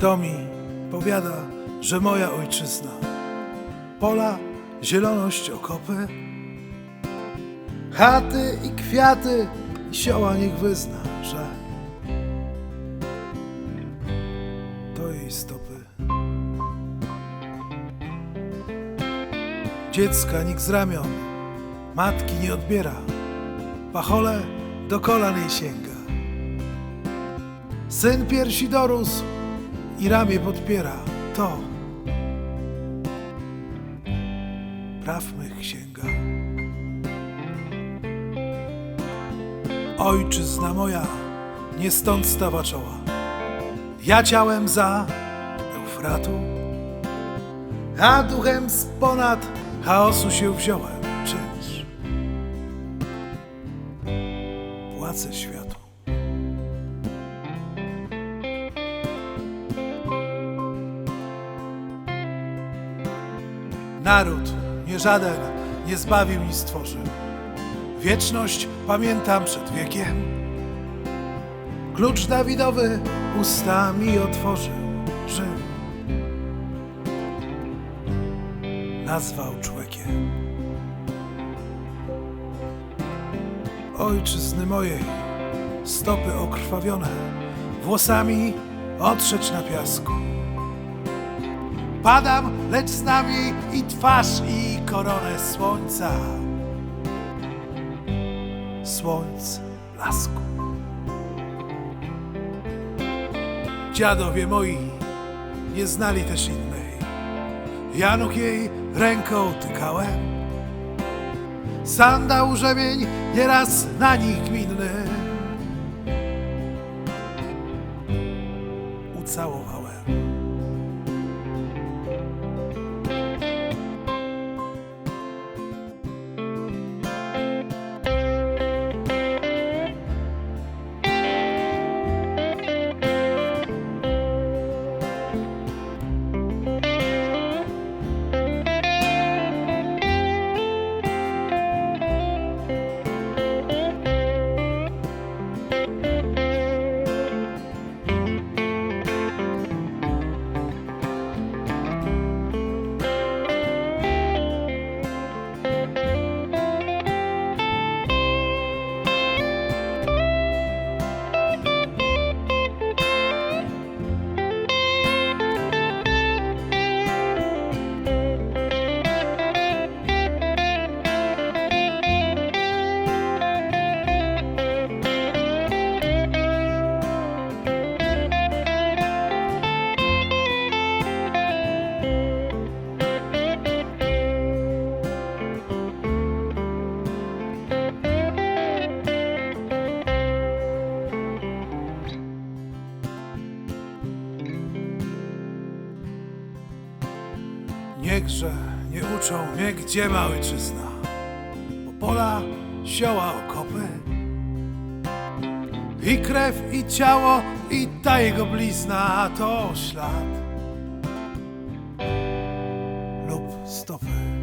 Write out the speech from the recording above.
To mi powiada, że moja ojczyzna. Pola, zieloność, okopy, chaty i kwiaty, i sioła niech wyzna, że to jej stopy. Dziecka nikt z ramion, matki nie odbiera, pachole do kolan jej sięga. Syn piersi dorósł i ramię podpiera, to praw mych sięga. Ojczyzna moja, nie stąd stawa czoła. Ja ciałem za Eufratu, a duchem z ponad chaosu się wziąłem. Czynsz płacę światu. Naród, nie żaden, nie zbawił i stworzył. Wieczność pamiętam przed wiekiem. Klucz Dawidowy ustami otworzył Rzym. Nazwał człowiekiem. Ojczyzny mojej, stopy okrwawione, włosami otrzeć na piasku. Padam, lecz z nami i twarz, i koronę słońca. Słońc blasku. Dziadowie moi nie znali też innej. Ja nóg jej ręką tykałem. Sandał rzemień nieraz na nich gminny. Niechże nie uczą mnie, gdzie ma ojczyzna, bo pola zioła okopy. I krew, i ciało, i ta jego blizna, a to ślad. Lub stopy.